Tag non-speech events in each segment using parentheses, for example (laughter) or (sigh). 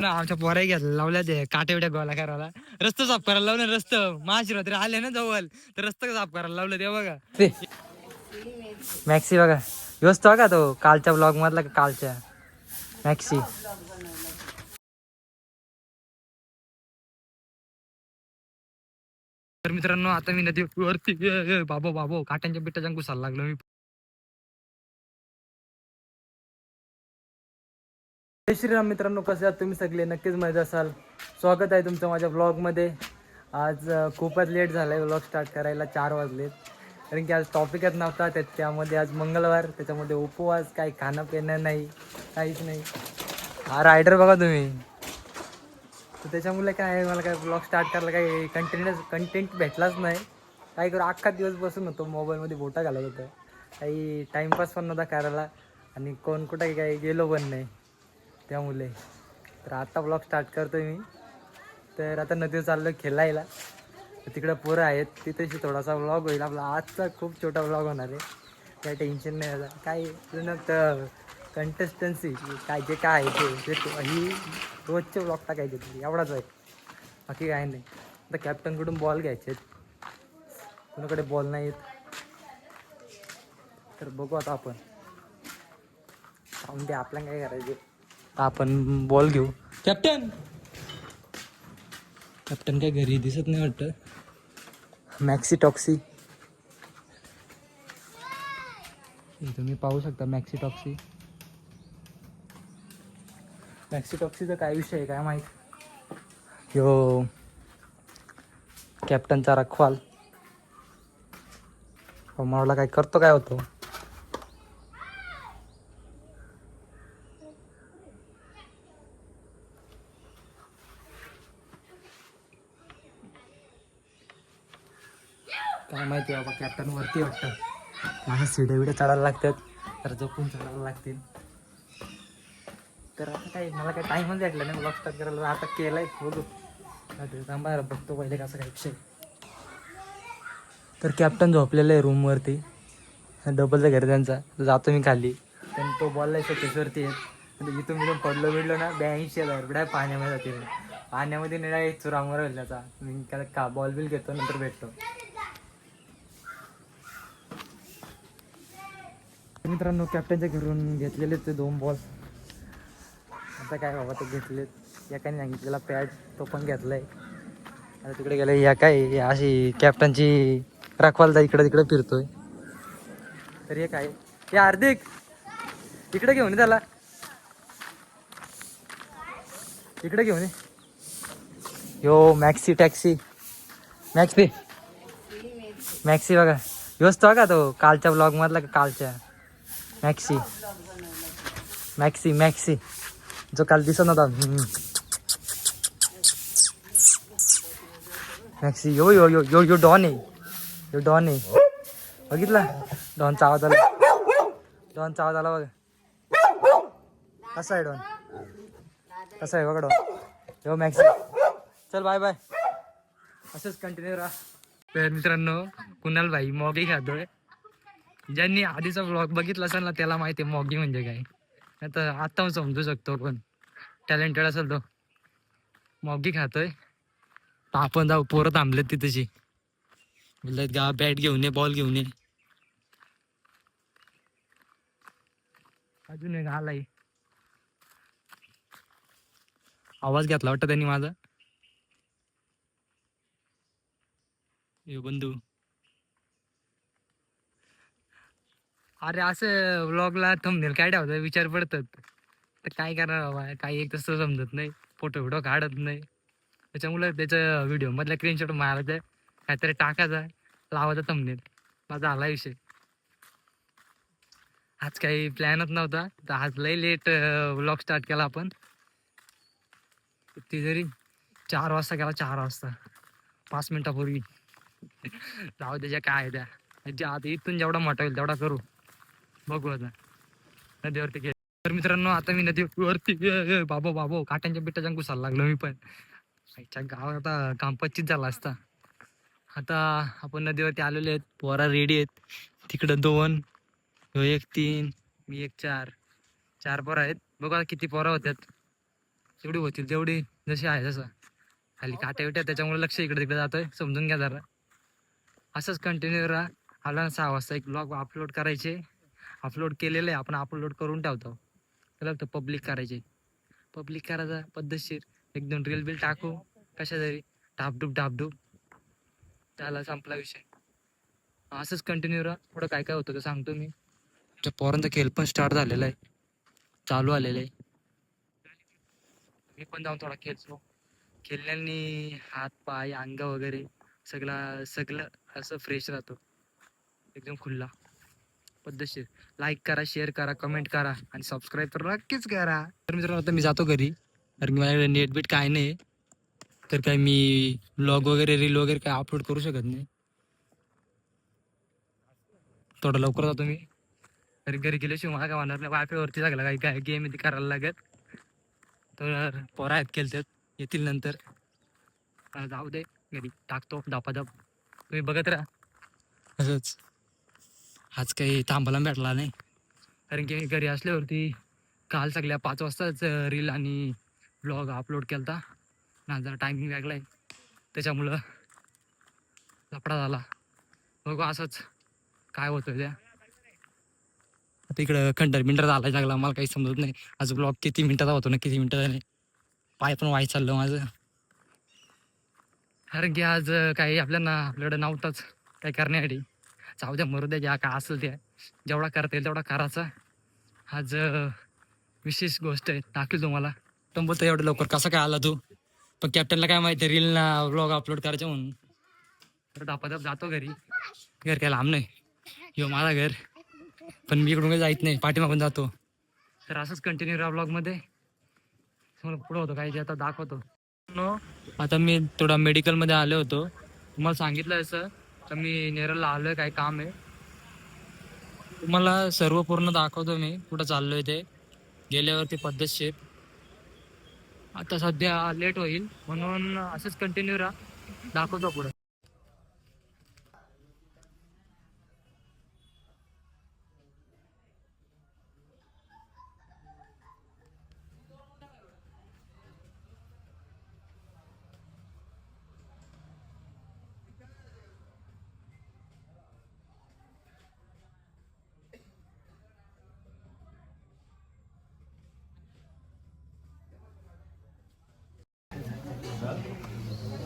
ना आमच्या पोराही घ्यायला लावल्या ते काटेवड्या गोळा करायला. रस्ता साफ करायला लावलं रस्त. महाशिवरात्री आले ना जवळ. तर रस्ता साफ करायला लावलं ते बघा. मॅक्सी बघा. व्यस्त का तो? कालच्या ब्लॉग मधला कालच्या? मॅक्सी. तर मित्रांनो आता मी नदी वरती बाबो बाबो काट्यांच्या बिट्टाच्या घुसायला लागलो. मी जय श्रीराम मित्रांनो कसे आहात तुम्ही सगळे? नक्कीच मजा असाल. स्वागत आहे तुमचं माझ्या ब्लॉगमध्ये आज खूपच लेट झालं आहे ब्लॉग स्टार्ट करायला चार वाजलेत. कारण की आज टॉपिकच नव्हता त्या त्यामध्ये आज मंगळवार त्याच्यामध्ये उपवास काही खाणं पिणं नाही काहीच नाही. हा रायडर बघा तुम्ही. तर त्याच्यामुळे काय आहे, मला काय ब्लॉग स्टार्ट करायला काही कंटेंट कंटेंट भेटलाच नाही. काय करू अख्खा दिवस बसून होतो मोबाईलमध्ये बोटा घालत होतं. काही टाईमपास पण नव्हता करायला. आणि कोण कुठे काही गेलो पण नाही. त्यामुळे. तर आत्ता ब्लॉग स्टार्ट करतो मी. तर आता नदीवर चाललो खेळायला. तर तिकडं पोरं आहेत तिथेशी थोडासा ब्लॉग होईल. आपला आजचा खूप छोटा ब्लॉग होणार आहे. काय टेन्शन नाही आता. काय तर कंटेस्टन्सी काय जे काय आहे ते ही रोजचे ब्लॉग टाकायचे ते. एवढाच आहे. बाकी काय नाही. आता कॅप्टनकडून बॉल घ्यायचे कुणाकडे बॉल नाही येत तर बघू आता आपण. जाऊन ते आपल्याला काय करायचे? आपण बॉल घेऊ. कॅप्टन कॅप्टन काय घरी दिसत नाही वाटतं. मॅक्सी टॉक्सी तुम्ही पाहू शकता मॅक्सी टॉक्सी मॅक्सी टॉक्सीचा काय विषय आहे काय माहीत? ह्यो कॅप्टनचा रखवाल. हो, मला काय करतो काय होतो? काय माहिती बाबा कॅप्टन वरती वाटतं. मला सिडे विडे चढायला लागतात तर जपून चढायला लागतील. तर आता काही मला काही टाईमच भेटला नाही ब्लॉग स्टार्ट करायला. आता केलाय बघू. थांबा बघतो पहिले कसं काय विषय. तर कॅप्टन झोपलेला आहे रूमवरती डबलचं घर त्यांचा. जातो मी खाली. पण तो बॉलला शकेश्वरती आहे. इथून इथून पडलो बिडलो ना ब्याऐंशी हजार रुपये पाण्यामध्ये जाते पाण्यामध्ये निळा एक चुरामोर होईल त्याचा. मी त्याला का बॉल बिल घेतो नंतर भेटतो. मित्रांनो कॅप्टनच्या घरून घेतलेले ते दोन बॉल आता काय बाबा ते घेतलेत. एकाने सांगितलेला पॅड तो पण घेतलाय. आता तिकडे गेलं या काय अशी कॅप्टनची राखवालदा इकडे तिकडे फिरतोय. तर हे काय? हे हार्दिक! इकडे घेऊन ये त्याला. इकडे घेऊन ये. Yo maxi taxi maxi maxi बघा. योच तो का तो? कालच्या ब्लॉग मधला का कालच्या? मॅक्सी मॅक्सी मॅक्सी जो काल दिसत नव्हता मॅक्सी यो यो यो यो यो डॉन आहे यो डॉन आहे बघितला डॉनचा आवाज आला डॉनचा आवाज आला बघा कसा आहे डॉन कसा आहे बघा डॉन यो मॅक्सी चल बाय बाय असंच कंटिन्यू राहा तर मित्रांनो कुणाल भाई मॉगी खातोय ज्यांनी आधीचा ब्लॉग बघितला असेल ना त्याला माहिती आहे मॉगी म्हणजे काय. आता आत्ता समजू शकतो पण टॅलेंटेड असेल तो. मॉगी खातोय. आपण जाऊ पोरं थांबलेत तिथेची म्हणलं गा बॅट घेऊन ये बॉल घेऊन ये. अजून एक आलाय. आवाज घेतला वाटतं त्यांनी माझा? यो बंधू. अरे असं व्लॉगला थंबनेल काय ठेवतं विचार पडतात. तर काय करणार बाबा? काही एक तसं समजत नाही. फोटो व्हिडिओ काढत नाही. त्याच्यामुळे त्याच्या व्हिडिओ मधल्या स्क्रीनशॉट मारायचा काहीतरी टाकायचा लावायचा थंबनेल माझा आला विषय. आज काही प्लॅनच नव्हता. तर आज लय लेट व्लॉग स्टार्ट केला आपण. ती जरी चार वाजता केला चार वाजता. पाच मिनिटापूर्वी. जाऊ त्याच्या काय आहे त्या. जे आता इथून जेवढा मोठा होईल तेवढा करू. बघू आता. नदीवरती गेले. तर मित्रांनो आता मी नदीवरती बाबो बाबो काट्यांच्या बिट्टाच्या घुसायला लागलो मी पण. आईच्या गावात आता काम झाला असता. आता आपण नदीवरती आलेले आहेत. पोरा रेडी आहेत. तिकडं दोन ह्यो एक तीन मी एक चार. चार पोरं आहेत. बघा किती पोरं होत्यात. जेवढी होतील तेवढी जशी आहे जसं खाली काट्या विट्या त्याच्यामुळे लक्ष इकडे तिकडे जातोय. समजून घ्या जरा. असंच कंटिन्यू राहा. आला सहा वाजता. एक ब्लॉग अपलोड करायचे. अपलोड केलेलं आहे आपण अपलोड करून ठेवतो. त्याला फक्त पब्लिक करायचे. पब्लिक करायचा पद्धतशीर. एक दोन रील बिल टाकू. कशा तरी. डाबडूब डाबडूब त्याला संपला विषय. असंच कंटिन्यू राहा. पुढं काय काय होतं ते सांगतो मी. त्या पोरांचा खेळ पण स्टार्ट झालेला आहे. चालू आलेलं आहे. मी पण जाऊन थोडा खेळतो. खेळल्याने हात पाय अंग वगैरे सगळा सगळं असं फ्रेश राहतो. एकदम खुल्ला. पद्धतशीर. लाईक करा शेअर करा कमेंट करा आणि सबस्क्राईब तर नक्कीच करा. तर मित्रांनो आता मी जातो घरी. कारण की माझ्याकडे नेट बीट काय नाही. तर काय मी ब्लॉग वगैरे रील वगैरे काय अपलोड करू शकत नाही. थोडं लवकर जातो मी. घरी घरी गेल्याशिवाय मला काय म्हणणार नाही. वायफायवरती लागला काही काय गेम ते करायला लागत तर पोरा आहेत खेळतात. येतील नंतर. जाऊ दे घरी. टाकतो दापादाप तुम्ही बघत राहा. असंच. आज काही थांबायला भेटला नाही. कारण की घरी असल्यावरती काल सगळ्या पाच वाजताच रील आणि ब्लॉग अपलोड केला ना जरा टायमिंग वेगळा आहे. त्याच्यामुळं लपडा झाला. बघू असंच काय होतं त्या आता इकडं खंडर मिनटर झाला लागला मला काही समजत नाही. आज ब्लॉग किती मिनटाचा होतो ना किती मिनटाचा नाही पाय पण वाईट चाललं माझं. कारण की आज काही आपल्याला आपल्याकडं नव्हताच. काही करण्यासाठी जाऊ द्या मरू द्या ज्या काय असेल त्या जेवढा करता येईल तेवढा करायचा. आज विशेष गोष्ट आहे दाखवेल तुम्हाला. बोलतो एवढं लवकर कसा काय आला तू? पण कॅप्टनला काय माहिती रील ना ब्लॉग अपलोड करायचं म्हणून. तर दापादाप जातो घरी. घर काय लांब नाही. यो माझा घर. पण मी इकडून काही जायत नाही पाठीमागून जातो. तर असंच कंटिन्यू राहा ब्लॉगमध्ये तुम्हाला पुढं होतं काही ते आता दाखवतो. आता मी थोडा मेडिकलमध्ये आलो होतो. तुम्हाला सांगितलं असं आता मी नेरळला आलोय काय काम आहे. तुम्हाला सर्व पूर्ण दाखवतो मी कुठं चाललोय ते. गेल्यावरती पद्धतशीर. आता सध्या लेट होईल म्हणून असंच कंटिन्यू राहा. दाखवतो पुढं.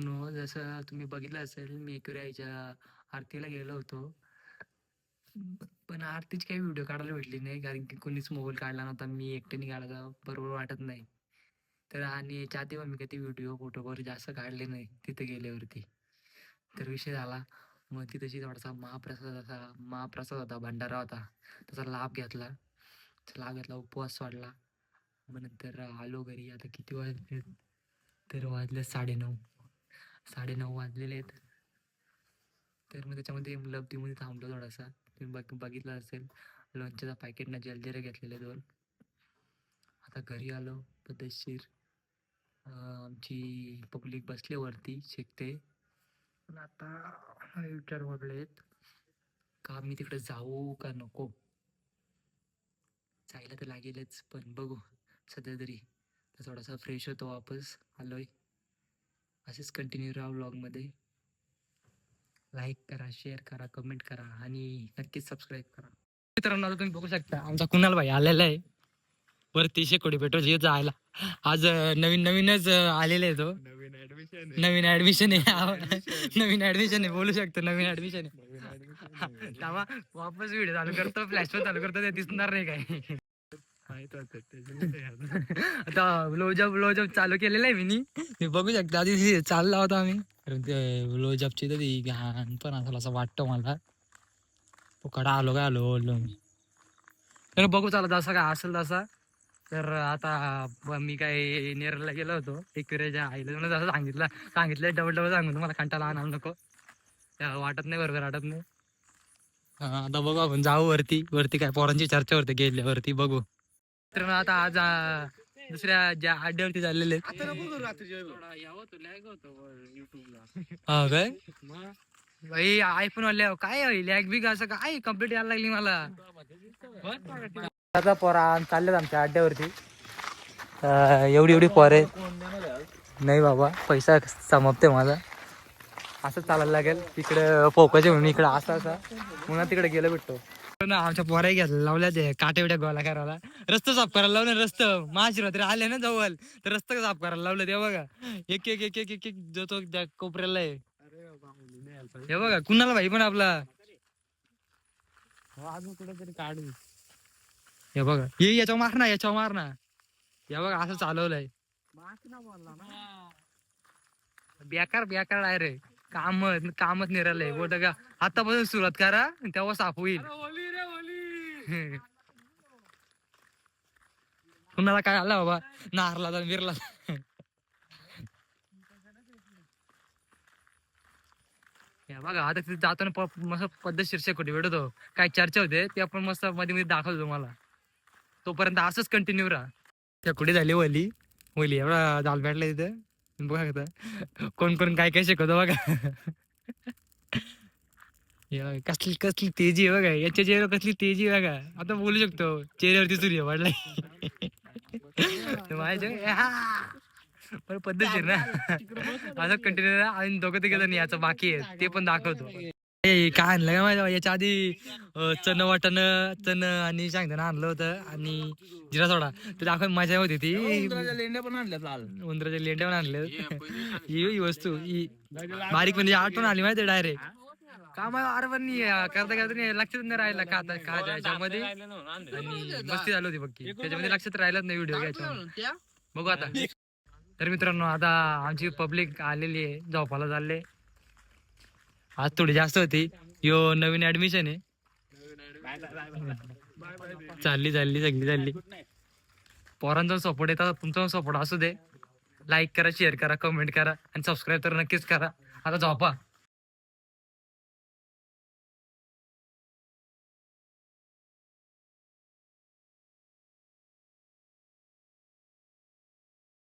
मित्रांनो जसं तुम्ही बघितलं असेल मी एकविराईच्या आरतीला गेलो होतो. पण आरतीची काही व्हिडिओ काढायला भेटली नाही कारण की कोणीच मोबाईल काढला नव्हता. मी एकट्याने काढायचा बरोबर वाटत नाही. तर आणि चाहते आधी मी कधी व्हिडिओ फोटो वगैरे जास्त काढले नाही तिथे गेल्यावरती. तर विषय झाला. मग तिथेची थोडासा महाप्रसाद असा महाप्रसाद होता भंडारा होता. त्याचा लाभ घेतला. त्याचा लाभ घेतला उपवास सोडला. मग नंतर आलो घरी. आता किती वाजले? तर वाजले साडेनऊ. साडेनऊ वाजलेले आहेत. तर मग त्याच्यामध्ये लब्धीमध्ये थांबलो थोडासा. तुम्ही बघ बघितलं असेल. लंचचा पॅकेटनं जलजिरे घेतलेले दोन. आता घरी आलो पद्धतशीर. आमची पब्लिक बसली वरती शिकते. पण आता विचार आहेत. का मी तिकडे जाऊ का नको? जायला तर लागेलच पण बघू. सध्या तरी. थोडासा फ्रेश होतो वापस. आलोय. असेच कंटिन्यू राहा व्लॉगमध्ये लाईक करा शेअर करा कमेंट करा आणि नक्कीच सबस्क्राईब करा. मित्रांनो आता तुम्ही बघू शकता आमचा कुणाल भाई आलेला आहे. वरती शेकोडी पेट्रोल हे जायला. आज नवीन नवीनच आलेला आहे तो. नवीन ऍडमिशन नवीन ऍडमिशन आहे. नवीन ऍडमिशन आहे. बोलू शकतो नवीन ऍडमिशन आहे. (laughs) वापस व्हिडिओ चालू करतो फ्लॅश चालू करतो ते दिसणार नाही काय. (laughs) आता ब्लोजॉब ब्लोजॉब चालू केलेलं आहे मी. बघू शकता आधी चालला होता आम्ही कारण ते ब्लोजॉबची तर ती घाण पण असेल असं वाटतं मला. तो कडा आलो काय आलो बोललो मी. तर बघू चालत जसा काय असेल तसा. तर आता मी काय नेरला गेलो होतो एकविरेच्या आईला म्हणून जसं सांगितलं सांगितलं डबल डबल सांगून मला कंटाळा आणायला नको. वाटत नाही बरोबर वाटत नाही. आता बघू आपण जाऊ वरती. वरती काय पोरांची चर्चा वरती गेल्यावरती बघू. तर आता आज आ, दुसऱ्या ज्या अड्ड्यावरती चाललेले आहेत. हा काय? भाई आयफोन वाले काय लॅग बिग असं काय? कंप्लीट यायला लागली मला. आता पोरा चाललेत आमच्या अड्ड्यावरती. अं, एवढी एवढी पोरे नाही बाबा पैसा समाप्त आहे माझा. असं चालायला लागेल. तिकडे पोकाचे म्हणून इकडे असं असं. पुन्हा तिकडे गेलो भेटतो. ना आमच्या पोराही घ्यायला लावल्या ते काटे बिट्या गोळा करायला. रस्ता साफ करायला लावलं रस्ता. महाशिवरात्री आले ना जवळ. तर रस्ता साफ करायला लावलं ते बघा. एक एक एक एक एक एक जो तो त्या कोपऱ्याला आहे. हे बघा कुणाला भाई पण आपला? अजून कुठेतरी काढू. हे बघा. ये याच्यावर मार ना याच्यावर मार ना. हे बघा असं चालवलंय. बेकार बेकार आहे रे. काम कामच निरालय. बोट का आतापासून सुरुवात करा तेव्हा साफ होईल. कुणाला काय आला बाबा? नारला तर विरला बघा आता तिथे जाताना ना मस्त पद्धतशीर शेकोटी भेटतो. काय चर्चा होते ते आपण मस्त मध्ये मध्ये दाखवतो तुम्हाला. तोपर्यंत असंच कंटिन्यू राहा. कुठे झाली वली. वली एवढा दाल भेटला तिथे. बघा कोण कोण काय काय शिकवतो बघा. कसली कसली तेजी आहे बघा याच्या चेहऱ्यावर कसली तेजी आहे बघा. आता बोलू शकतो चेहऱ्यावरती सूर्य वाढलाय माझ्या पद्धतशीर ना. असं कंटिन्यू आणि दोघं तिघ जण याचं बाकी आहे ते पण दाखवतो. काय आणलं का माहिती याच्या आधी चण वाटण चण आणि सांगताना आणलं होतं आणि जिरा सोडा. ते दाखव मजा होती ती. लेंड्या पण आणल्या लाल. उंदराच्या लेंड्या पण आणले ही ही वस्तू ही बारीक म्हणजे आठवण आली माहिती डायरेक्ट काम अरे पण नाही, करता करता नाही, लक्षात नाही राहिलं का आता का त्याच्यामध्ये आणि मस्ती झाली होती बघ त्याच्यामध्ये लक्षात राहिलंच नाही व्हिडिओ घ्यायच्या बघू आता. तर मित्रांनो आता आमची पब्लिक आलेली आहे. झोपाला चालले. आज थोडी जास्त होती. यो नवीन ऍडमिशन आहे. चालली चालली सगळी चालली. पोरांचा सपोर्ट येतात तुमचा सपोर्ट असू दे. लाईक करा शेअर करा कमेंट करा आणि सबस्क्राईब तर नक्कीच करा. आता झोपा.